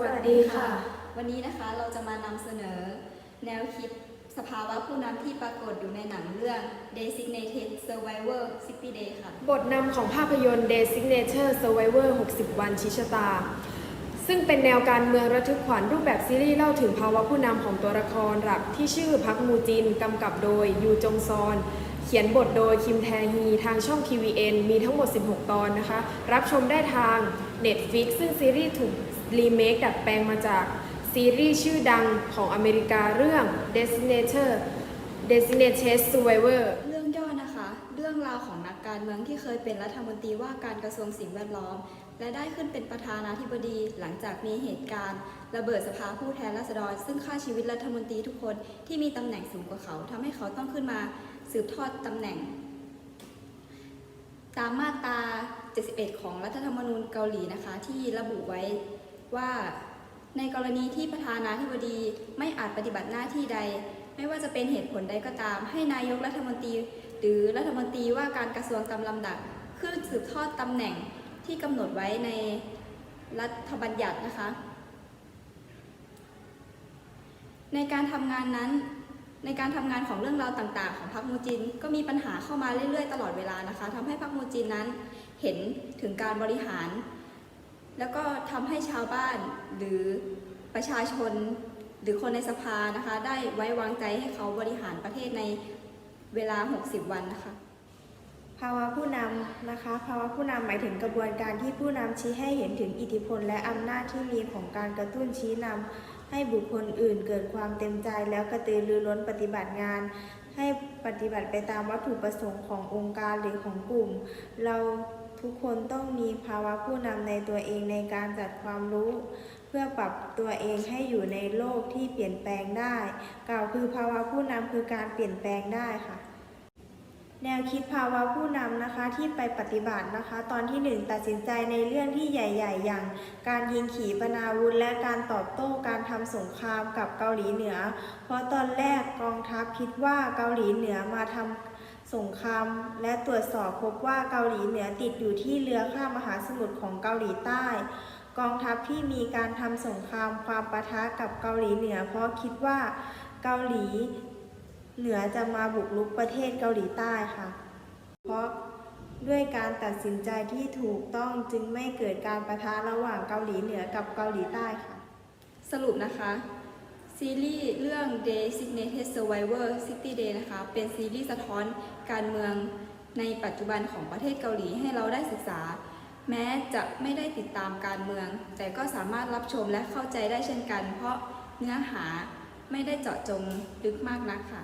วัสดีค่ะ วันนี้นะคะเราจะมานำเสนอ แนวคิดสภาวะผู้นำที่ปรากฏอยู่ในหนังเรื่อง Designated Survivor 60 Day ค่ะ บทนำของภาพยนตร์ Designator Survivor 60 วันชิชะตา ซึ่งเป็นแนวการเมืองระทึกขวัญรูปแบบซีรีส์เล่าถึงภาวะผู้นำของตัวละครหลักที่ชื่อพักมูจินกำกับโดยยูจงซอน เขียนบทโดยคิมแทฮีทางช่อง TVN มีทั้งหมด 16 ตอนนะคะ รับชมได้ทาง Netflix ซึ่งซีรีส์ถูกรีเมคดัดแปลงมาจากซีรีส์ชื่อดังของอเมริกาเรื่อง Designator Designated Survivor เรื่องย่อนะคะ เรื่องราวของนักการเมืองที่เคยเป็นรัฐมนตรีว่าการกระทรวงสิ่งแวดล้อม และได้ขึ้นเป็นประธานาธิบดีหลังจากมีเหตุการณ์ ระเบิดสภาผู้แทนราษฎร ซึ่งฆ่าชีวิตรัฐมนตรีทุกคนที่มีตำแหน่งสูงกว่าเขาทำให้เขาต้องขึ้นมาสืบทอดตำแหน่ง ตามมาตรา 71 ของรัฐธรรมนูญเกาหลีนะคะ ที่ระบุไว้ว่าในกรณีที่ประธานาธิบดีไม่อาจปฏิบัติหน้าที่ใด ไม่ว่าจะเป็นเหตุผลใดก็ตาม ให้นายกรัฐมนตรี หรือรัฐมนตรีว่าการกระทรวงตามลำดับขึ้นสืบทอดตำแหน่งที่กำหนดไว้ในรัฐบัญญัตินะคะ ในการทำงานนั้น ในการทำงานของเรื่องราวต่างๆ ของพรรคมูจิน ก็มีปัญหาเข้ามาเรื่อยๆ ตลอดเวลานะคะทำให้พรรคมูจินนั้นเห็นถึงการบริหาร แล้วก็ทำให้ชาวบ้านหรือประชาชนหรือคนในสภานะคะ ได้ไว้วางใจให้เขาบริหารประเทศในเวลา 60 วันนะคะ ภาวะผู้นำนะคะ ภาวะผู้นำหมายถึงกระบวนการที่ผู้นำชี้ให้เห็นถึงอิทธิพลและอำนาจที่มีของการกระตุ้นชี้นำ ให้บุคคลอื่นเกิดความเต็มใจแล้วกระตือรือร้นปฏิบัติงาน ให้ปฏิบัติไปตามวัตถุประสงค์ขององค์การหรือของกลุ่ม เราทุกคนต้องมีภาวะผู้นำในตัวเองในการจัดความรู้ เพื่อปรับตัวเองให้อยู่ในโลกที่เปลี่ยนแปลงได้ กล่าวคือภาวะผู้นำคือการเปลี่ยนแปลงได้ค่ะ แนวคิดภาวะผู้นำนะคะที่ไปปฏิบัตินะคะ ตอนที่หนึ่งตัดสินใจในเรื่องที่ใหญ่ ๆ อย่าง การยิงขีปนาวุธและการตอบโต้การทำสงครามกับเกาหลีเหนือ เพราะตอนแรกกองทัพคิดว่าเกาหลีเหนือมาทำสงครามและตรวจสอบพบว่าเกาหลีเหนือติดอยู่ที่เรือข้ามมหาสมุทรของเกาหลีใต้กองทัพที่มีการทำสงครามความปะทะกับเกาหลีเหนือ เพราะคิดว่าเกาหลี เหนือจะมาบุกรุกประเทศเกาหลีใต้ค่ะ เพราะด้วยการตัดสินใจที่ถูกต้องจึงไม่เกิดการประทะระหว่างเกาหลีเหนือกับเกาหลีใต้ค่ะ สรุปนะคะ ซีรีส์เรื่อง Designated Survivor 60 Day นะคะ เป็นซีรีส์สะท้อนการเมืองในปัจจุบันของประเทศเกาหลีให้เราได้ศึกษา แม้จะไม่ได้ติดตามการเมือง แต่ก็สามารถรับชมและเข้าใจได้เช่นกัน เพราะเนื้อหาไม่ได้เจาะจงลึกมากนักค่ะ